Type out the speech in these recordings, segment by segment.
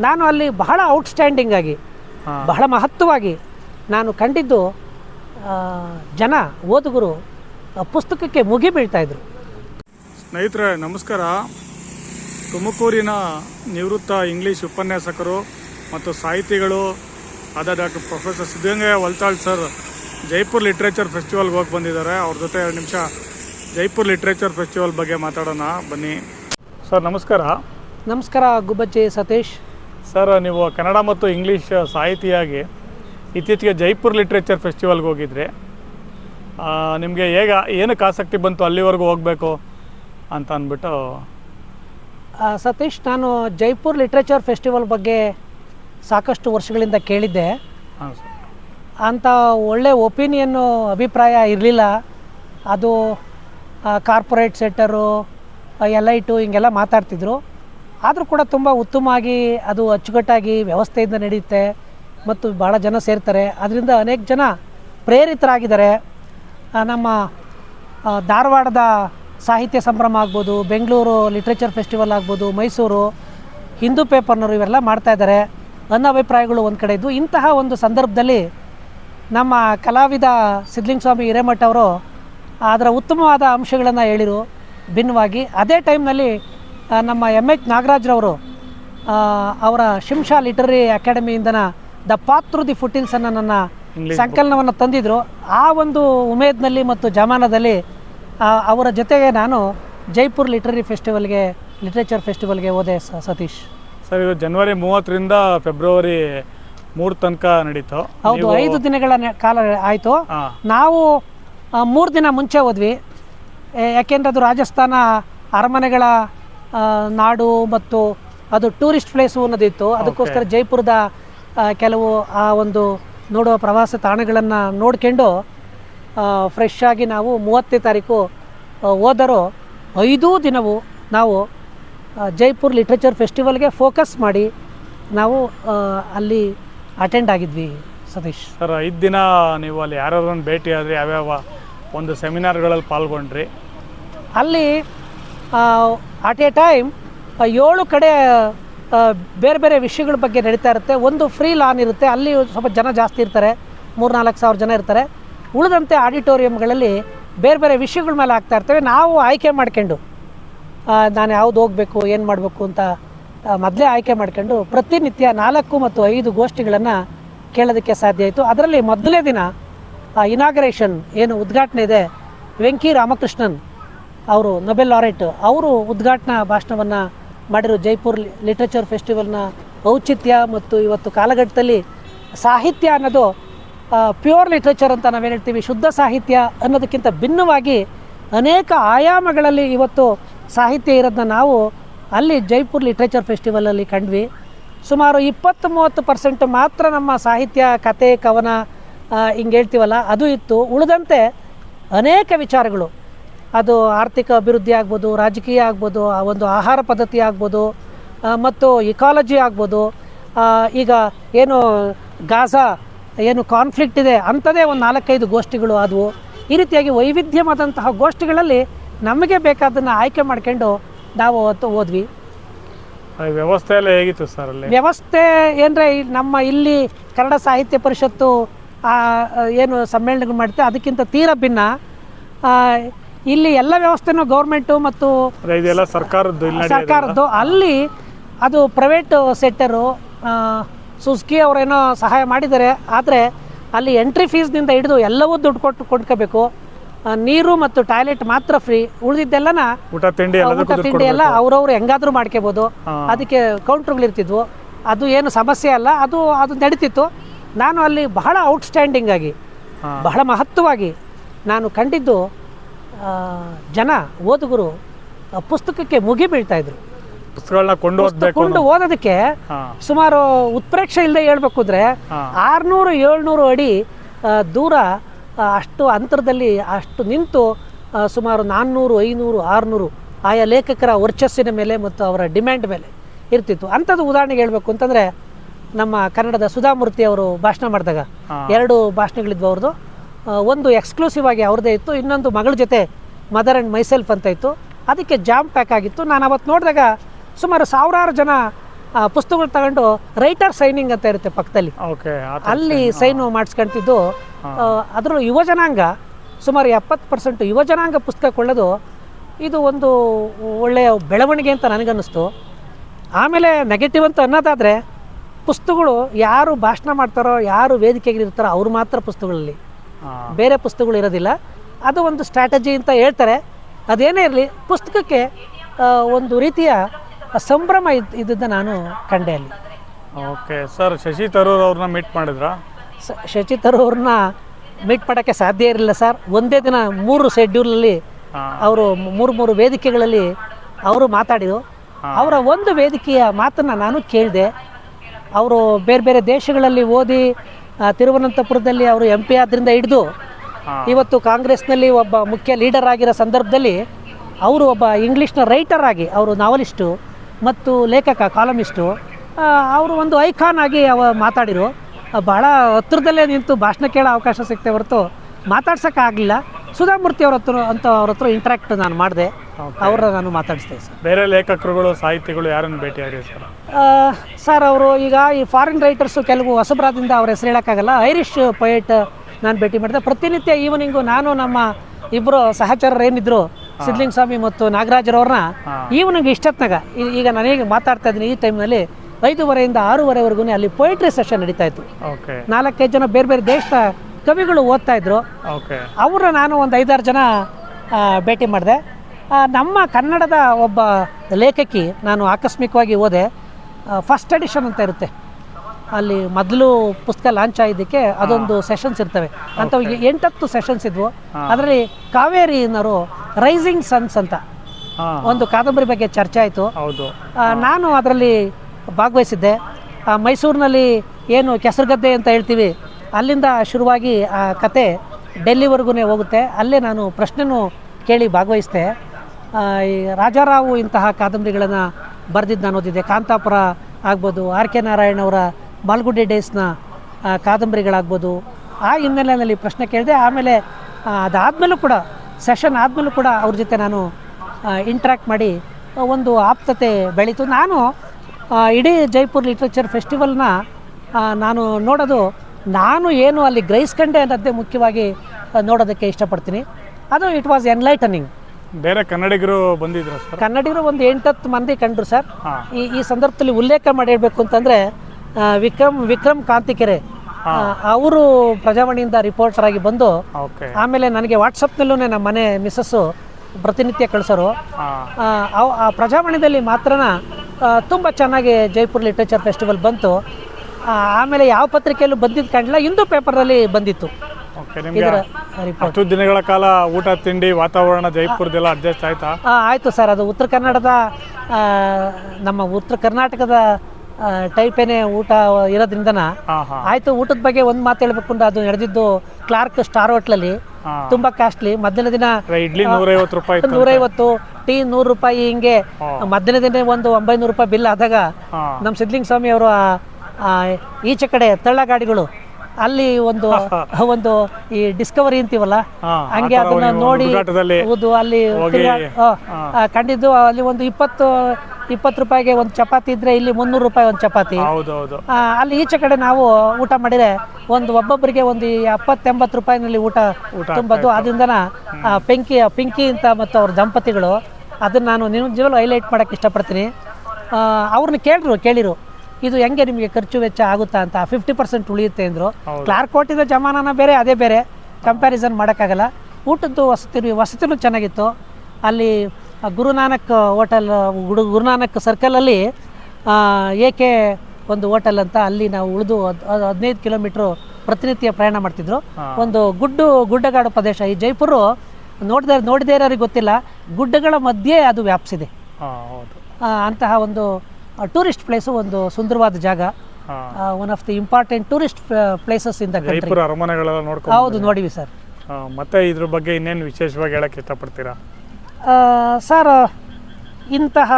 ನಾನು ಅಲ್ಲಿ ಬಹಳ ಔಟ್ಸ್ಟ್ಯಾಂಡಿಂಗ್ ಆಗಿ ಬಹಳ ಮಹತ್ವವಾಗಿ ನಾನು ಕಂಡಿದ್ದು ಜನ ಓದುಗರು ಆ, ಪುಸ್ತಕಕ್ಕೆ ಮುಗಿ ಬೀಳ್ತಾ ಇದ್ರು. ಸ್ನೇಹಿತರೆ ನಮಸ್ಕಾರ. ತುಮಕೂರಿನ ನಿವೃತ್ತ ಇಂಗ್ಲೀಷ್ ಉಪನ್ಯಾಸಕರು ಮತ್ತು ಸಾಹಿತಿಗಳು ಆದ doctor professor Siddhagangaiah Valthal sir Jaipur literature ಫೆಸ್ಟಿವಲ್ಗೆ ಹೋಗಿ ಬಂದಿದ್ದಾರೆ. ಅವ್ರ ಜೊತೆ ಎರಡು ನಿಮಿಷ ಜೈಪುರ್ ಲಿಟ್ರೇಚರ್ ಫೆಸ್ಟಿವಲ್ ಬಗ್ಗೆ ಮಾತಾಡೋಣ. ಬನ್ನಿ. ಸರ್ ನಮಸ್ಕಾರ. ನಮಸ್ಕಾರ ಗುಬ್ಬಚ್ಚಿ ಸತೀಶ್. ಸರ್ ನೀವು ಕನ್ನಡ ಮತ್ತು ಇಂಗ್ಲೀಷ್ ಸಾಹಿತಿಯಾಗಿ ಇತ್ತೀಚೆಗೆ ಜೈಪುರ್ ಲಿಟ್ರೇಚರ್ ಫೆಸ್ಟಿವಲ್ಗೆ ಹೋಗಿದ್ರಿ. ನಿಮಗೆ ಹೇಗೆ ಏನಕ್ಕೆ ಆಸಕ್ತಿ ಬಂತು ಅಲ್ಲಿವರೆಗೂ ಹೋಗಬೇಕು ಅಂತ ಅಂದ್ಬಿಟ್ಟು? ಸತೀಶ್ ನಾನು ಜೈಪುರ್ ಲಿಟ್ರೇಚರ್ ಫೆಸ್ಟಿವಲ್ ಬಗ್ಗೆ ಸಾಕಷ್ಟು ವರ್ಷಗಳಿಂದ ಕೇಳಿದ್ದೆ. ಹಾಂ ಸರ್. ಅಂಥ ಒಳ್ಳೆ ಒಪಿನಿಯನ್ನು ಅಭಿಪ್ರಾಯ ಇರಲಿಲ್ಲ. ಅದು ಕಾರ್ಪೊರೇಟ್ ಸೆಟ್ಟರು ಎಲ್ ಐ ಟು ಹಿಂಗೆಲ್ಲ ಮಾತಾಡ್ತಿದ್ರು. ಆದರೂ ಕೂಡ ತುಂಬ ಉತ್ತಮವಾಗಿ ಅದು ಅಚ್ಚುಕಟ್ಟಾಗಿ ವ್ಯವಸ್ಥೆಯಿಂದ ನಡೆಯುತ್ತೆ ಮತ್ತು ಭಾಳ ಜನ ಸೇರ್ತಾರೆ. ಅದರಿಂದ ಅನೇಕ ಜನ ಪ್ರೇರಿತರಾಗಿದ್ದಾರೆ. ನಮ್ಮ ಧಾರವಾಡದ ಸಾಹಿತ್ಯ ಸಂಭ್ರಮ ಆಗ್ಬೋದು, ಬೆಂಗಳೂರು ಲಿಟ್ರೇಚರ್ ಫೆಸ್ಟಿವಲ್ ಆಗ್ಬೋದು, ಮೈಸೂರು, ಹಿಂದೂ ಪೇಪರ್ನವರು ಇವೆಲ್ಲ ಮಾಡ್ತಾಯಿದ್ದಾರೆ ಅಭಿಪ್ರಾಯಗಳು ಒಂದು ಕಡೆ ಇದ್ದು, ಇಂತಹ ಒಂದು ಸಂದರ್ಭದಲ್ಲಿ ನಮ್ಮ ಕಲಾವಿದ ಸಿದ್ಲಿಂಗ್ ಸ್ವಾಮಿ ಹಿರೇಮಠ ಅವರು ಅದರ ಉತ್ತಮವಾದ ಅಂಶಗಳನ್ನು ಹೇಳಿರು. ಭಿನ್ನವಾಗಿ, ಅದೇ ಟೈಮ್ನಲ್ಲಿ ನಮ್ಮ ಎಂ ಎಚ್ ನಾಗರಾಜ್ರವರು ಅವರ ಶಿಂಷಾ ಲಿಟರರಿ ಅಕಾಡೆಮಿಯಿಂದನ ದ ಪಾತ್ರು ದಿ ಫುಟಿಲ್ಸ್ ಅನ್ನೋ ನನ್ನ ಸಂಕಲನವನ್ನು ತಂದಿದ್ರು. ಆ ಒಂದು ಉಮೇದ್ನಲ್ಲಿ ಮತ್ತು ಜಮಾನದಲ್ಲಿ ಅವರ ಜೊತೆಗೆ ನಾನು ಜೈಪುರ್ ಲಿಟ್ರರಿ ಫೆಸ್ಟಿವಲ್ಗೆ ಲಿಟ್ರೇಚರ್ ಫೆಸ್ಟಿವಲ್ಗೆ ಹೋದೆ ಸತೀಶ್. ಸರ್ ಇದು ಜನವರಿ ಮೂವತ್ತರಿಂದ ಫೆಬ್ರವರಿ ಮೂರು ತನಕ ನಡೀತು. ಹೌದು ಐದು ದಿನಗಳ ಕಾಲ ಆಯಿತು. ನಾವು ಮೂರು ದಿನ ಮುಂಚೆ ಹೋದ್ವಿ. ಯಾಕೆಂದ್ರೆ ಅದು ರಾಜಸ್ಥಾನ ಅರಮನೆಗಳ ನಾಡು ಮತ್ತು ಅದು ಟೂರಿಸ್ಟ್ ಪ್ಲೇಸು ಅನ್ನೋದಿತ್ತು. ಅದಕ್ಕೋಸ್ಕರ ಜೈಪುರದ ಕೆಲವು ಆ ಒಂದು ನೋಡುವ ಪ್ರವಾಸ ತಾಣಗಳನ್ನು ನೋಡ್ಕೊಂಡು ಫ್ರೆಶ್ ಆಗಿ ನಾವು ಮೂವತ್ತನೇ ತಾರೀಕು ಹೋದರೂ ಐದೂ ದಿನವೂ ನಾವು ಜೈಪುರ್ ಲಿಟ್ರೇಚರ್ ಫೆಸ್ಟಿವಲ್ಗೆ ಫೋಕಸ್ ಮಾಡಿ ನಾವು ಅಲ್ಲಿ ಅಟೆಂಡ್ ಆಗಿದ್ವಿ ಸತೀಶ್. ಸರ್ ಐದು ದಿನ ನೀವು ಅಲ್ಲಿ ಯಾರ್ಯಾರನ್ನು ಭೇಟಿ ಆದರೆ ಯಾವ್ಯಾವ ಒಂದು ಸೆಮಿನಾರ್ಗಳಲ್ಲಿ ಪಾಲ್ಗೊಂಡ್ರಿ? ಅಲ್ಲಿ ಅಟ್ ಎ ಟೈಮ್ ಏಳು ಕಡೆ ಬೇರೆ ಬೇರೆ ವಿಷಯಗಳ ಬಗ್ಗೆ ನಡೀತಾ ಇರುತ್ತೆ. ಒಂದು ಫ್ರೀ ಲಾನ್ ಇರುತ್ತೆ. ಅಲ್ಲಿ ಸ್ವಲ್ಪ ಜನ ಜಾಸ್ತಿ ಇರ್ತಾರೆ. ಮೂರು ನಾಲ್ಕು ಸಾವಿರ ಜನ ಇರ್ತಾರೆ. ಉಳಿದಂತೆ ಆಡಿಟೋರಿಯಂಗಳಲ್ಲಿ ಬೇರೆ ಬೇರೆ ವಿಷಯಗಳ ಮೇಲೆ ಆಗ್ತಾ ಇರ್ತವೆ. ನಾವು ಆಯ್ಕೆ ಮಾಡ್ಕೊಂಡು ನಾನು ಯಾವ್ದು ಹೋಗಬೇಕು, ಏನು ಮಾಡಬೇಕು ಅಂತ ಮೊದಲೇ ಆಯ್ಕೆ ಮಾಡ್ಕೊಂಡು ಪ್ರತಿನಿತ್ಯ ನಾಲ್ಕು ಮತ್ತು ಐದು ಗೋಷ್ಠಿಗಳನ್ನು ಕೇಳೋದಕ್ಕೆ ಸಾಧ್ಯ ಆಯಿತು. ಅದರಲ್ಲಿ ಮೊದಲನೇ ದಿನ ಇನಾಗ್ರೇಷನ್ ಏನು ಉದ್ಘಾಟನೆ ಇದೆ. ವೆಂಕಿ ರಾಮಕೃಷ್ಣನ್ ಅವರು ನೊಬೆಲ್ ಲಾರೆಟ್ ಅವರು ಉದ್ಘಾಟನಾ ಭಾಷಣವನ್ನು ಮಾಡಿರೋ ಜೈಪುರ್ ಲಿಟ್ರೇಚರ್ ಫೆಸ್ಟಿವಲ್ನ ಔಚಿತ್ಯ ಮತ್ತು ಇವತ್ತು ಕಾಲಘಟ್ಟದಲ್ಲಿ ಸಾಹಿತ್ಯ ಅನ್ನೋದು ಪ್ಯೂರ್ ಲಿಟ್ರೇಚರ್ ಅಂತ ನಾವೇನು ಹೇಳ್ತೀವಿ, ಶುದ್ಧ ಸಾಹಿತ್ಯ ಅನ್ನೋದಕ್ಕಿಂತ ಭಿನ್ನವಾಗಿ ಅನೇಕ ಆಯಾಮಗಳಲ್ಲಿ ಇವತ್ತು ಸಾಹಿತ್ಯ ಇರೋದನ್ನ ನಾವು ಅಲ್ಲಿ ಜೈಪುರ್ ಲಿಟ್ರೇಚರ್ ಫೆಸ್ಟಿವಲಲ್ಲಿ ಕಂಡ್ವಿ. ಸುಮಾರು ಇಪ್ಪತ್ತು ಮೂವತ್ತು ಪರ್ಸೆಂಟ್ ಮಾತ್ರ ನಮ್ಮ ಸಾಹಿತ್ಯ, ಕತೆ, ಕವನ ಹಿಂಗೆ ಹೇಳ್ತೀವಲ್ಲ, ಅದು ಇತ್ತು. ಉಳಿದಂತೆ ಅನೇಕ ವಿಚಾರಗಳು. ಅದು ಆರ್ಥಿಕ ಅಭಿವೃದ್ಧಿ ಆಗ್ಬೋದು ರಾಜಕೀಯ ಆಗ್ಬೋದು ಆ ಒಂದು ಆಹಾರ ಪದ್ಧತಿ ಆಗ್ಬೋದು ಮತ್ತು ಇಕಾಲಜಿ ಆಗ್ಬೋದು ಈಗ ಏನು ಗಾಜಾ ಏನು ಕಾನ್ಫ್ಲಿಕ್ಟ್ ಇದೆ ಅಂಥದೇ ಒಂದು ನಾಲ್ಕೈದು ಗೋಷ್ಠಿಗಳು ಆದವು. ಈ ರೀತಿಯಾಗಿ ವೈವಿಧ್ಯಮಾದಂತಹ ಗೋಷ್ಠಿಗಳಲ್ಲಿ ನಮಗೆ ಬೇಕಾದನ್ನು ಆಯ್ಕೆ ಮಾಡ್ಕೊಂಡು ನಾವು ಅವತ್ತು ಹೋದ್ವಿ. ವ್ಯವಸ್ಥೆ ಎಲ್ಲ ಹೇಗಿತ್ತು ಸರ್ ಅಲ್ಲಿ? ವ್ಯವಸ್ಥೆ ಏನಂದರೆ ನಮ್ಮ ಇಲ್ಲಿ ಕನ್ನಡ ಸಾಹಿತ್ಯ ಪರಿಷತ್ತು ಏನು ಸಮ್ಮೇಳನಗಳು ಮಾಡುತ್ತೆ ಅದಕ್ಕಿಂತ ತೀರ ಭಿನ್ನ. ಇಲ್ಲಿ ಎಲ್ಲ ವ್ಯವಸ್ಥೆನೂ ಗೌರ್ಮೆಂಟು ಮತ್ತು ಇದೆಲ್ಲ ಸರ್ಕಾರದ್ದು ಸರ್ಕಾರದ್ದು. ಅಲ್ಲಿ ಅದು ಪ್ರೈವೇಟ್ ಸೆಕ್ಟರು ಸುಸ್ಕಿ ಅವರೇನೋ ಸಹಾಯ ಮಾಡಿದ್ದಾರೆ. ಆದರೆ ಅಲ್ಲಿ ಎಂಟ್ರಿ ಫೀಸ್ನಿಂದ ಹಿಡಿದು ಎಲ್ಲವೂ ದುಡ್ಡು ಕೊಟ್ಟು ಕೊಂಡ್ಕೋಬೇಕು. ನೀರು ಮತ್ತು ಟಾಯ್ಲೆಟ್ ಮಾತ್ರ ಫ್ರೀ. ಉಳಿದಿದ್ದೆಲ್ಲನ ಊಟ ತಿಂಡಿ ಊಟ ತಿಂಡಿ ಎಲ್ಲ ಅವ್ರವ್ರು ಹೆಂಗಾದ್ರೂ ಮಾಡ್ಕೋಬೋದು. ಅದಕ್ಕೆ ಕೌಂಟ್ರುಗಳಿರ್ತಿದ್ವು ಅದು ಏನು ಸಮಸ್ಯೆ ಅಲ್ಲ. ಅದು ಅದು ನಡೀತಿತ್ತು. ನಾನು ಅಲ್ಲಿ ಬಹಳ ಔಟ್ಸ್ಟ್ಯಾಂಡಿಂಗ್ ಆಗಿ ಬಹಳ ಮಹತ್ವವಾಗಿ ನಾನು ಕಂಡಿದ್ದು ಜನ ಓದುಗರು ಪುಸ್ತಕಕ್ಕೆ ಮುಗಿ ಬೀಳ್ತಾ ಇದ್ರು. ಪುಸ್ತಕಗಳನ್ನ ಕೊಂಡು ಓದೋದಕ್ಕೆ ಸುಮಾರು ಉತ್ಪ್ರೇಕ್ಷೆ ಇಲ್ಲದೆ ಹೇಳ್ಬೇಕು ಅಂದ್ರೆ ಆರ್ನೂರು ಏಳ್ನೂರು ಅಡಿ ದೂರ ಅಷ್ಟು ಅಂತರದಲ್ಲಿ ಅಷ್ಟು ನಿಂತು ಸುಮಾರು ನಾನ್ನೂರು ಐನೂರು ಆರುನೂರು ಆಯಾ ಲೇಖಕರ ವರ್ಚಸ್ಸಿನ ಮೇಲೆ ಮತ್ತು ಅವರ ಡಿಮ್ಯಾಂಡ್ ಮೇಲೆ ಇರ್ತಿತ್ತು. ಅಂಥದ್ದು ಉದಾಹರಣೆಗೆ ಹೇಳಬೇಕು ಅಂತಂದರೆ ನಮ್ಮ ಕನ್ನಡದ ಸುಧಾಮೂರ್ತಿ ಅವರು ಭಾಷಣ ಮಾಡಿದಾಗ. ಎರಡು ಭಾಷಣಗಳಿದ್ವು ಅವ್ರದ್ದು. ಒಂದು ಎಕ್ಸ್ಕ್ಲೂಸಿವ್ ಆಗಿ ಅವ್ರದ್ದೇ ಇತ್ತು. ಇನ್ನೊಂದು ಮಗಳ ಜೊತೆ ಮದರ್ ಆ್ಯಂಡ್ ಮೈಸೆಲ್ಫ್ ಅಂತ ಇತ್ತು. ಅದಕ್ಕೆ ಜಾಮ್ ಪ್ಯಾಕ್ ಆಗಿತ್ತು. ನಾನು ಅವತ್ತು ನೋಡಿದಾಗ ಸುಮಾರು ಸಾವಿರಾರು ಜನ ಪುಸ್ತಕಗಳು ತಗೊಂಡು ರೈಟರ್ ಸೈನಿಂಗ್ ಅಂತ ಇರುತ್ತೆ ಪಕ್ಕದಲ್ಲಿ. ಓಕೆ ಅಲ್ಲಿ ಸೈನು ಮಾಡಿಸ್ಕೊಂತಿದ್ದು. ಅದರಲ್ಲೂ ಯುವಜನಾಂಗ ಸುಮಾರು ಎಪ್ಪತ್ತು ಪರ್ಸೆಂಟ್ ಯುವಜನಾಂಗ ಪುಸ್ತಕ ಕೊಳ್ಳೋದು ಇದು ಒಂದು ಒಳ್ಳೆಯ ಬೆಳವಣಿಗೆ ಅಂತ ನನಗನ್ನಿಸ್ತು. ಆಮೇಲೆ ನೆಗೆಟಿವ್ ಅಂತ ಅನ್ನೋದಾದರೆ ಪುಸ್ತಕಗಳು ಯಾರು ಭಾಷಣ ಮಾಡ್ತಾರೋ ಯಾರು ವೇದಿಕೆಗೆ ಇರ್ತಾರೋ ಅವ್ರು ಮಾತ್ರ ಪುಸ್ತಕಗಳಲ್ಲಿ. ಬೇರೆ ಪುಸ್ತಕಗಳು ಇರೋದಿಲ್ಲ. ಅದು ಒಂದು ಸ್ಟ್ರಾಟಜಿ ಅಂತ ಹೇಳ್ತಾರೆ. ಅದೇನೇ ಇರಲಿ ಪುಸ್ತಕಕ್ಕೆ ಒಂದು ರೀತಿಯ ಸಂಭ್ರಮ ಇದ್ ಇದ್ದದ್ದು ನಾನು ಕಂಡೆ ಅಲ್ಲಿ. ಓಕೆ ಸರ್ ಶಶಿ ತರೂರ್ ಅವ್ರನ್ನ ಮೀಟ್ ಮಾಡಿದ್ರಾ? ಶಶಿ ತರೂರ್ ಅವ್ರನ್ನ ಮೀಟ್ ಮಾಡೋಕ್ಕೆ ಸಾಧ್ಯ ಇರಲಿಲ್ಲ ಸರ್. ಒಂದೇ ದಿನ ಮೂರು ಶೆಡ್ಯೂಲಲ್ಲಿ ಅವರು ಮೂರು ಮೂರು ವೇದಿಕೆಗಳಲ್ಲಿ ಅವರು ಮಾತಾಡಿದರು. ಅವರ ಒಂದು ವೇದಿಕೆಯ ಮಾತನ್ನು ನಾನು ಕೇಳಿದೆ. ಅವರು ಬೇರೆ ಬೇರೆ ದೇಶಗಳಲ್ಲಿ ಓದಿ ತಿರುವನಂತಪುರದಲ್ಲಿ ಅವರು ಎಂ ಪಿ ಆದ್ದರಿಂದ ಹಿಡಿದು ಇವತ್ತು ಕಾಂಗ್ರೆಸ್ನಲ್ಲಿ ಒಬ್ಬ ಮುಖ್ಯ ಲೀಡರ್ ಆಗಿರೋ ಸಂದರ್ಭದಲ್ಲಿ ಅವರು ಒಬ್ಬ ಇಂಗ್ಲೀಷ್ನ ರೈಟರ್ ಆಗಿ ಅವರು ನಾವಲಿಸ್ಟು ಮತ್ತು ಲೇಖಕ ಕಾಲಮಿಸ್ಟು ಅವರು ಒಂದು ಐಕಾನ್ ಆಗಿ ಅವ ಮಾತಾಡಿರು. ಬಹಳ ಹತ್ರದಲ್ಲೇ ನಿಂತು ಭಾಷಣ ಕೇಳೋ ಅವಕಾಶ ಸಿಗ್ತೇ ಹೊರತು ಮಾತಾಡ್ಸೋಕ್ಕಾಗಲಿಲ್ಲ. ಸುಧಾಮೂರ್ತಿ ಅವ್ರ ಹತ್ರ ಅಂತ ಅವ್ರ ಹತ್ರ ಇಂಟ್ರ್ಯಾಕ್ಟ್ ನಾನು ಮಾಡಿದೆ. ಅವ್ರನ್ನ ನಾನು ಮಾತಾಡಿಸ್ತೇನೆ ಸರ್. ಬೇರೆ ಲೇಖಕರುಗಳು ಸಾಹಿತಿಗಳು ಯಾರನ್ನು ಭೇಟಿಯಾಗಿ ಸರ್? ಸರ್ ಅವರು ಈಗ ಈ ಫಾರಿನ್ ರೈಟರ್ಸು ಕೆಲವು ಹೊಸಬ್ರಾದಿಂದ ಅವ್ರ ಹೆಸರು ಹೇಳೋಕ್ಕಾಗಲ್ಲ. ಐರಿಷ್ ಪೊಯೆಟ್ ನಾನು ಭೇಟಿ ಮಾಡಿದೆ. ಪ್ರತಿನಿತ್ಯ ಈವ್ನಿಂಗು ನಾನು ನಮ್ಮ ಇಬ್ಬರು ಸಹಚರರು ಏನಿದ್ರು ಸಿದ್ಲಿಂಗ್ ಸ್ವಾಮಿ ಮತ್ತು ನಾಗರಾಜರವ್ರನ್ನ ಈವ್ನಿಂಗ್ ಇಷ್ಟೊತ್ನಾಗ ಈಗ ಈಗ ನಾನೀಗ ಮಾತಾಡ್ತಾ ಇದ್ದೀನಿ ಈ ಟೈಮ್ನಲ್ಲಿ ಐದೂವರೆಯಿಂದ ಆರೂವರೆವರೆಗೂ ಅಲ್ಲಿ ಪೊಯಿಟ್ರಿ ಸೆಷನ್ ನಡೀತಾ ಇತ್ತು. ನಾಲ್ಕೈದು ಜನ ಬೇರೆ ಬೇರೆ ದೇಶದ ಕವಿಗಳು ಓದ್ತಾ ಇದ್ರು. ಅವ್ರನ್ನ ನಾನು ಒಂದು ಐದಾರು ಜನ ಭೇಟಿ ಮಾಡಿದೆ. ನಮ್ಮ ಕನ್ನಡದ ಒಬ್ಬ ಲೇಖಕಿ ನಾನು ಆಕಸ್ಮಿಕವಾಗಿ ಓದೆ ಫಸ್ಟ್ ಎಡಿಷನ್ ಅಂತ ಇರುತ್ತೆ. ಅಲ್ಲಿ ಮೊದಲು ಪುಸ್ತಕ ಲಾಂಚ್ ಆಗಿದ್ದಕ್ಕೆ ಅದೊಂದು ಸೆಷನ್ಸ್ ಇರ್ತವೆ. ಅಂತ ಎಂಟತ್ತು ಸೆಷನ್ಸ್ ಇದ್ವು. ಅದರಲ್ಲಿ ಕಾವೇರಿ ಅನ್ನೋರು ರೈಸಿಂಗ್ ಸನ್ಸ್ ಅಂತ ಒಂದು ಕಾದಂಬರಿ ಬಗ್ಗೆ ಚರ್ಚೆ ಆಯಿತು. ಹೌದು. ನಾನು ಅದರಲ್ಲಿ ಭಾಗವಹಿಸಿದ್ದೆ. ಆ, ಮೈಸೂರಿನಲ್ಲಿ ಏನು ಕೆಸರುಗದ್ದೆ ಅಂತ ಹೇಳ್ತೀವಿ ಅಲ್ಲಿಂದ ಶುರುವಾಗಿ ಆ ಕತೆ ಡೆಲ್ಲಿವರೆಗೂ ಹೋಗುತ್ತೆ. ಅಲ್ಲೇ ನಾನು ಪ್ರಶ್ನೆನೂ ಕೇಳಿ ಭಾಗವಹಿಸಿದೆ. ಈ ರಾಜಾರಾವು ಇಂತಹ ಕಾದಂಬರಿಗಳನ್ನು ಬರೆದಿದ್ದು ಅನ್ನೋದಿದೆ ಕಾಂತಾಪುರ ಆಗ್ಬೋದು, ಆರ್ ಕೆ ನಾರಾಯಣ್ ಅವರ ಮಾಲ್ಗುಡಿ ಡೇಸ್ನ ಕಾದಂಬರಿಗಳಾಗ್ಬೋದು. ಆ ಹಿನ್ನೆಲೆಯಲ್ಲಿ ಪ್ರಶ್ನೆ ಕೇಳಿದೆ, ಆಮೇಲೆ ಅದಾದಮೇಲೂ ಕೂಡ, ಸೆಷನ್ ಆದಮೇಲೂ ಕೂಡ ಅವ್ರ ಜೊತೆ ನಾನು ಇಂಟ್ರ್ಯಾಕ್ಟ್ ಮಾಡಿ ಒಂದು ಆಪ್ತತೆ ಬೆಳೀತು. ನಾನು ಇಡೀ ಜೈಪುರ್ ಲಿಟ್ರೇಚರ್ ಫೆಸ್ಟಿವಲ್ನ ನಾನು ನೋಡೋದು, ನಾನು ಏನು ಅಲ್ಲಿ ಗ್ರಹಿಸ್ಕೊಂಡೆ ಅನ್ನೋದೇ ಮುಖ್ಯವಾಗಿ ನೋಡೋದಕ್ಕೆ ಇಷ್ಟಪಡ್ತೀನಿ. ಅದು ಇಟ್ ವಾಸ್ ಎನ್ಲೈಟನಿಂಗ್ ಬೇರೆ ಕನ್ನಡಿಗರು ಬಂದಿದ್ರು ಸರ್? ಕನ್ನಡಿಗರು ಒಂದು ಎಂಟತ್ತು ಮಂದಿ ಕಂಡ್ರು ಸರ್. ಈ ಈ ಸಂದರ್ಭದಲ್ಲಿ ಉಲ್ಲೇಖ ಮಾಡಿ ಮಾಡಿರಬೇಕು ಅಂತಂದರೆ ವಿಕ್ರಮ್ ವಿಕ್ರಮ್ ಕಾಂತಿಕೆರೆ. ಅವರು ಪ್ರಜಾವಾಣಿಯಿಂದ ರಿಪೋರ್ಟರ್ ಆಗಿ ಬಂದು ಆಮೇಲೆ ನನಗೆ ವಾಟ್ಸಪ್ನಲ್ಲೂ ನಮ್ಮ ಮನೆ ಮಿಸ್ಸಸ್ಸು ಪ್ರತಿನಿತ್ಯ ಕಳಿಸೋರು. ಆ, ಪ್ರಜಾವಾಣಿದಲ್ಲಿ ಮಾತ್ರನ ತುಂಬ ಚೆನ್ನಾಗಿ ಜೈಪುರ್ ಲಿಟ್ರೇಚರ್ ಫೆಸ್ಟಿವಲ್ ಬಂತು. ಆಮೇಲೆ ಯಾವ ಪತ್ರಿಕೆಯಲ್ಲೂ ಬಂದಿದ್ದು ಕಾಣಲಿಲ್ಲ ಹಿಂದೂ ಪೇಪರಲ್ಲಿ ಬಂದಿತ್ತು. ಓಕೆ ನಿಮಗೆ ಇದರ ರಿಪೋರ್ಟ್ ಅಷ್ಟು ದಿನಗಳ ಕಾಲ ಊಟ ತಿಂಡಿ ವಾತಾವರಣ ಜೈಪುರದೆಲ್ಲ ಅಡ್ಜಸ್ಟ್ ಆಯ್ತಾ? ಆಯ್ತು ಸರ್. ಅದು ಉತ್ತರ ಕನ್ನಡದ ಆ, ನಮ್ಮ ಉತ್ತರ ಕರ್ನಾಟಕದ ಟೈಪೇನೆ ಊಟ ಇರೋದ್ರಿಂದನ ಆಯ್ತು ಹಾಂ. ಆಯಿತು ಊಟದ ಬಗ್ಗೆ ಒಂದು ಮಾತು ಹೇಳ್ಬೇಕು ಅಂದ್ರೆ ಅದು ನಡೆದಿದ್ದು ಕ್ಲಾರ್ಕ್ ಸ್ಟಾರ್ ಹೋಟ್ಲಲ್ಲಿ ಹಾಂ. ತುಂಬಾ ಕಾಸ್ಟ್ಲಿ ಮಧ್ಯಾಹ್ನ ದಿನ ಇಡ್ಲಿ ನೂರೈವತ್ತು ರೂಪಾಯಿ ಇತ್ತು ನೂರೈವತ್ತು ಟೀ ನೂರು ರೂಪಾಯಿ ಹಿಂಗೆ. ಮಧ್ಯಾಹ್ನ ದಿನ ಒಂದು ಒಂಬೈನೂರು ರೂಪಾಯಿ ಬಿಲ್ ಆದಾಗ ಹಾಂ. ನಮ್ಮ ಸಿದ್ಲಿಂಗ ಸ್ವಾಮಿ ಅವರು ಈಚೆ ಕಡೆ ತಳ್ಳ ಗಾಡಿಗಳು ಅಲ್ಲಿ ಒಂದು ಒಂದು ಈ ಡಿಸ್ಕವರಿ ಅಂತೀವಲ್ಲ ಹಂಗೆ ಅದನ್ನ ನೋಡಿ ಹೌದು ಅಲ್ಲಿ ಕಂಡಿದ್ದು ಅಲ್ಲಿ ಒಂದು ಇಪ್ಪತ್ತು ಇಪ್ಪತ್ತು ರೂಪಾಯಿಗೆ ಒಂದು ಚಪಾತಿ ಇದ್ರೆ ಇಲ್ಲಿ ಮುನ್ನೂರು ರೂಪಾಯಿ ಒಂದು ಚಪಾತಿ. ಅಲ್ಲಿ ಈಚೆ ಕಡೆ ನಾವು ಊಟ ಮಾಡಿದ್ರೆ ಒಂದು ಒಬ್ಬೊಬ್ಬರಿಗೆ ಒಂದು ಎಪ್ಪತ್ತೆಂಬತ್ತು ರೂಪಾಯಿನಲ್ಲಿ ಊಟ ತುಂಬದ್ದು ಅದರಿಂದನ ಪೆಂಕಿ ಪಿಂಕಿ ಅಂತ ಮತ್ತು ಅವ್ರ ದಂಪತಿಗಳು ಅದನ್ನ ನಾನು ನಿಜವಲ್ಲೂ ಹೈಲೈಟ್ ಮಾಡೋಕ್ಕೆ ಇಷ್ಟಪಡ್ತೀನಿ. ಅವ್ರನ್ನ ಕೇಳಿರು ಕೇಳಿರು. ಇದು ಹೆಂಗೆ ನಿಮಗೆ ಖರ್ಚು ವೆಚ್ಚ ಆಗುತ್ತಾ ಅಂತ ಫಿಫ್ಟಿ ಪರ್ಸೆಂಟ್ ಉಳಿಯುತ್ತೆ ಅಂದರು. ಕ್ಲಾರ್ಕ್ ಕೋಟಿದ ಜಮಾನನ ಬೇರೆ ಅದೇ ಬೇರೆ. ಕಂಪ್ಯಾರಿಸನ್ ಮಾಡೋಕ್ಕಾಗಲ್ಲ. ಊಟದ್ದು ವಸತಿ ವಸತಿನೂ ಚೆನ್ನಾಗಿತ್ತು. ಅಲ್ಲಿ ಗುರುನಾನಕ್ ಹೋಟೆಲ್ ಗುರು ಗುರುನಾನಕ್ ಸರ್ಕಲಲ್ಲಿ ಏಕೆ ಒಂದು ಹೋಟೆಲ್ ಅಂತ ಅಲ್ಲಿ ನಾವು ಉಳಿದು ಹದಿನೈದು ಕಿಲೋಮೀಟ್ರು ಪ್ರತಿನಿತ್ಯ ಪ್ರಯಾಣ ಮಾಡ್ತಿದ್ರು. ಒಂದು ಗುಡ್ಡು ಗುಡ್ಡಗಾಡು ಪ್ರದೇಶ ಈ ಜೈಪುರ ನೋಡಿದ ನೋಡಿದೇ ಇರೋರಿಗೆ ಗೊತ್ತಿಲ್ಲ. ಗುಡ್ಡಗಳ ಮಧ್ಯೆ ಅದು ವ್ಯಾಪಿಸಿದೆ. ಅಂತಹ ಒಂದು ಟೂರಿಸ್ಟ್ ಪ್ಲೇಸು ಒಂದು ಸುಂದರವಾದ ಜಾಗ. One of the important tourist places ಇಂದ ಜೈಪುರ ಅರಮನೆಗಳೆಲ್ಲ ನೋಡ್ಕೊಂಡು ಹೌದು ನೋಡಿವಿ ಸರ್. ಮತ್ತೆ ಇದ್ರ ಬಗ್ಗೆ ಇನ್ನೇನು ವಿಶೇಷವಾಗಿ ಹೇಳಕ್ಕೆ ಇಷ್ಟಪಡ್ತೀರಾ? ಸರ್ ಇಂತಹ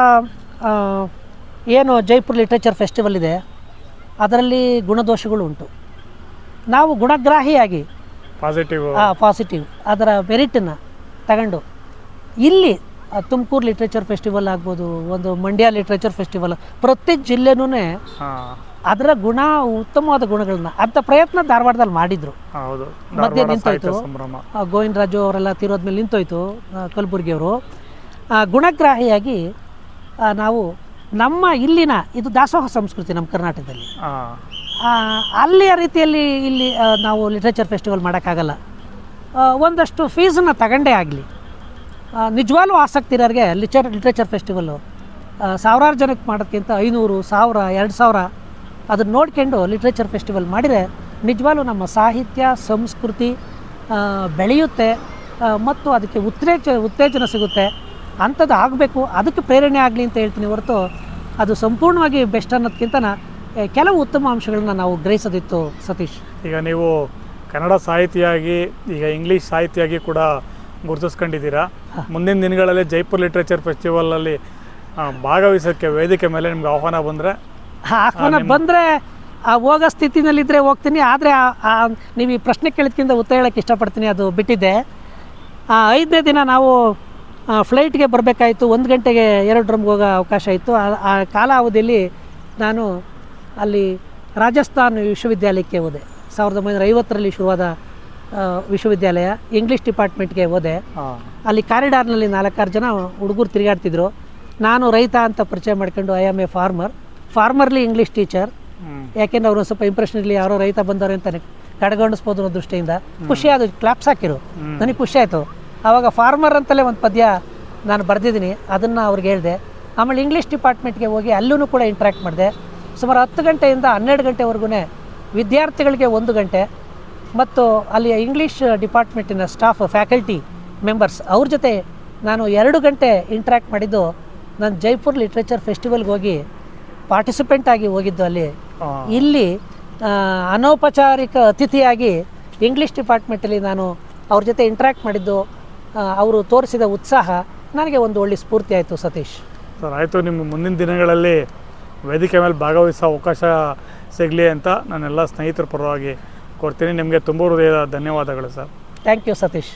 ಏನು ಜೈಪುರ್ ಲಿಟ್ರೇಚರ್ ಫೆಸ್ಟಿವಲ್ ಇದೆ ಅದರಲ್ಲಿ ಗುಣದೋಷಗಳು ಉಂಟು. ನಾವು ಗುಣಗ್ರಾಹಿಯಾಗಿ ಪಾಸಿಟಿವ್ ಪಾಸಿಟಿವ್ ಅದರ ಮೆರಿಟನ್ನು ತಗೊಂಡು ಇಲ್ಲಿ ತುಮಕೂರು ಲಿಟ್ರೇಚರ್ ಫೆಸ್ಟಿವಲ್ ಆಗ್ಬೋದು ಒಂದು ಮಂಡ್ಯ ಲಿಟ್ರೇಚರ್ ಫೆಸ್ಟಿವಲ್ ಪ್ರತಿ ಜಿಲ್ಲೆನೂ ಅದರ ಗುಣ ಉತ್ತಮವಾದ ಗುಣಗಳನ್ನ ಅಂತ ಪ್ರಯತ್ನ ಧಾರವಾಡದಲ್ಲಿ ಮಾಡಿದ್ರು. ಮಧ್ಯೆ ನಿಂತೋಯ್ತು. ಸಂಭ್ರಮ. ಆ, ಗೋವಿಂದ ರಾಜು ಅವರೆಲ್ಲ ತೀರೋದ್ಮೇಲೆ ನಿಂತೋಯ್ತು ಆ, ಕಲಬುರ್ಗಿಯವರು. ಆ, ಗುಣಗ್ರಾಹಿಯಾಗಿ ನಾವು ನಮ್ಮ ಇಲ್ಲಿನ ಇದು ದಾಸೋಹ ಸಂಸ್ಕೃತಿ ನಮ್ಮ ಕರ್ನಾಟಕದಲ್ಲಿ. ಅಲ್ಲಿಯ ರೀತಿಯಲ್ಲಿ ಇಲ್ಲಿ ನಾವು ಲಿಟ್ರೇಚರ್ ಫೆಸ್ಟಿವಲ್ ಮಾಡೋಕ್ಕಾಗಲ್ಲ. ಒಂದಷ್ಟು ಫೀಸನ್ನು ತಗೊಂಡೇ ಆಗಲಿ. ನಿಜವಾಗ್ಲೂ ಆಸಕ್ತಿ ಇರೋರಿಗೆ ಲಿಚರ್, ಲಿಟ್ರೇಚರ್ ಫೆಸ್ಟಿವಲ್ಲು. ಸಾವಿರಾರು ಜನಕ್ಕೆ ಮಾಡೋದಕ್ಕಿಂತ ಐನೂರು, ಸಾವಿರ, ಎರಡು ಸಾವಿರ ಅದನ್ನು ನೋಡ್ಕೊಂಡು ಲಿಟ್ರೇಚರ್ ಫೆಸ್ಟಿವಲ್ ಮಾಡಿದರೆ ನಿಜವಾಗ್ಲೂ ನಮ್ಮ ಸಾಹಿತ್ಯ, ಸಂಸ್ಕೃತಿ ಬೆಳೆಯುತ್ತೆ. ಮತ್ತು ಅದಕ್ಕೆ ಉತ್ತೇಜ, ಉತ್ತೇಜನ ಸಿಗುತ್ತೆ. ಅಂಥದ್ದು ಆಗಬೇಕು, ಅದಕ್ಕೆ ಪ್ರೇರಣೆ ಆಗಲಿ ಅಂತ ಹೇಳ್ತೀನಿ ಹೊರತು ಅದು ಸಂಪೂರ್ಣವಾಗಿ ಬೆಸ್ಟ್ ಅನ್ನೋದಕ್ಕಿಂತ ಕೆಲವು ಉತ್ತಮ ಅಂಶಗಳನ್ನ ನಾವು ಗ್ರಹಿಸೋದಿತ್ತು ಸತೀಶ್. ಈಗ ನೀವು ಕನ್ನಡ ಸಾಹಿತಿಯಾಗಿ, ಈಗ ಇಂಗ್ಲೀಷ್ ಸಾಹಿತಿಯಾಗಿ ಕೂಡ ಗುರುತಿಸ್ಕೊಂಡಿದ್ದೀರಾ? ಮುಂದಿನ ದಿನಗಳಲ್ಲಿ ಜೈಪುರ್ ಲಿಟ್ರೇಚರ್ ಫೆಸ್ಟಿವಲಲ್ಲಿ ಭಾಗವಹಿಸೋಕ್ಕೆ ವೇದಿಕೆ ಮೇಲೆ ನಿಮ್ಗೆ ಆಹ್ವಾನ ಬಂದರೆ? ಆಹ್ವಾನ ಬಂದರೆ ಹೋಗೋ ಸ್ಥಿತಿನಲ್ಲಿದ್ದರೆ ಹೋಗ್ತೀನಿ. ಆದರೆ ನೀವು ಈ ಪ್ರಶ್ನೆ ಕೇಳಿದ್ಕಿಂತ ಉತ್ತರ ಹೇಳೋಕ್ಕೆ ಇಷ್ಟಪಡ್ತೀನಿ. ಅದು ಬಿಟ್ಟಿದ್ದೆ. ಆ, ಐದನೇ ದಿನ ನಾವು ಫ್ಲೈಟ್ಗೆ ಬರಬೇಕಾಯಿತು. ಒಂದು ಗಂಟೆಗೆ ಎರಡು ಡ್ರಮ್ಗೆ ಹೋಗೋ ಅವಕಾಶ ಇತ್ತು. ಆ- ಕಾಲಾವಧಿಯಲ್ಲಿ ನಾನು ಅಲ್ಲಿ ರಾಜಸ್ಥಾನ್ ವಿಶ್ವವಿದ್ಯಾಲಯಕ್ಕೆ ಹೋದೆ. ಸಾವಿರದ ಒಂಬೈನೂರ ಐವತ್ತರಲ್ಲಿ ಶುರುವಾದ ವಿಶ್ವವಿದ್ಯಾಲಯ ಇಂಗ್ಲೀಷ್ ಡಿಪಾರ್ಟ್ಮೆಂಟ್ಗೆ ಹೋದೆ. ಅಲ್ಲಿ ಕಾರಿಡಾರ್ನಲ್ಲಿ ನಾಲ್ಕಾರು ಜನ ಹುಡುಗರು ತಿರುಗಾಡ್ತಿದ್ರು. ನಾನು ರೈತ ಅಂತ ಪರಿಚಯ ಮಾಡ್ಕೊಂಡು I am a farmer formerly English teacher ಯಾಕೆಂದ್ರೆ ಅವ್ರು ಸ್ವಲ್ಪ ಇಂಪ್ರೆಷನ್ ಇರಲಿ ಯಾರೋ ರೈತ ಬಂದವ್ರೆ ಅಂತ ಕಡೆಗಣಿಸ್ಬೋದು ಅನ್ನೋ ದೃಷ್ಟಿಯಿಂದ ಖುಷಿ ಅದು ಕ್ಲಾಪ್ಸ್ ಹಾಕಿರು. ನನಗೆ ಖುಷಿ ಆಯಿತು. ಆವಾಗ ಫಾರ್ಮರ್ ಅಂತಲೇ ಒಂದು ಪದ್ಯ ನಾನು ಬರೆದಿದ್ದೀನಿ. ಅದನ್ನು ಅವ್ರಿಗೆ ಹೇಳಿದೆ. ಆಮೇಲೆ ಇಂಗ್ಲೀಷ್ ಡಿಪಾರ್ಟ್ಮೆಂಟ್ಗೆ ಹೋಗಿ ಅಲ್ಲೂ ಕೂಡ ಇಂಟ್ರ್ಯಾಕ್ಟ್ ಮಾಡಿದೆ. ಸುಮಾರು ಹತ್ತು ಗಂಟೆಯಿಂದ ಹನ್ನೆರಡು ಗಂಟೆವರೆಗೂ ವಿದ್ಯಾರ್ಥಿಗಳಿಗೆ ಒಂದು ಗಂಟೆ ಮತ್ತು ಅಲ್ಲಿಯ ಇಂಗ್ಲೀಷ್ ಡಿಪಾರ್ಟ್ಮೆಂಟಿನ ಸ್ಟಾಫ್ ಫ್ಯಾಕಲ್ಟಿ ಮೆಂಬರ್ಸ್ ಅವ್ರ ಜೊತೆ ನಾನು ಎರಡು ಗಂಟೆ ಇಂಟ್ರ್ಯಾಕ್ಟ್ ಮಾಡಿದ್ದು. ನಾನು ಜೈಪುರ್ ಲಿಟ್ರೇಚರ್ ಫೆಸ್ಟಿವಲ್ಗೆ ಹೋಗಿ ಪಾರ್ಟಿಸಿಪೆಂಟ್ ಆಗಿ ಹೋಗಿದ್ದು ಅಲ್ಲಿ. ಇಲ್ಲಿ ಅನೌಪಚಾರಿಕ ಅತಿಥಿಯಾಗಿ ಇಂಗ್ಲೀಷ್ ಡಿಪಾರ್ಟ್ಮೆಂಟಲ್ಲಿ ನಾನು ಅವ್ರ ಜೊತೆ ಇಂಟ್ರ್ಯಾಕ್ಟ್ ಮಾಡಿದ್ದು. ಅವರು ತೋರಿಸಿದ ಉತ್ಸಾಹ ನನಗೆ ಒಂದು ಒಳ್ಳೆ ಸ್ಫೂರ್ತಿ ಆಯಿತು ಸತೀಶ್. ಸರ್ ಆಯಿತು ನಿಮ್ಮ ಮುಂದಿನ ದಿನಗಳಲ್ಲಿ ವೇದಿಕೆ ಮೇಲೆ ಭಾಗವಹಿಸೋ ಅವಕಾಶ ಸಿಗಲಿ ಅಂತ ನಾನೆಲ್ಲ ಸ್ನೇಹಿತರ ಪರವಾಗಿ ಕೊಡ್ತೀನಿ. ನಿಮಗೆ ತುಂಬ ಹೃದಯದ ಧನ್ಯವಾದಗಳು ಸರ್. Thank you Satish.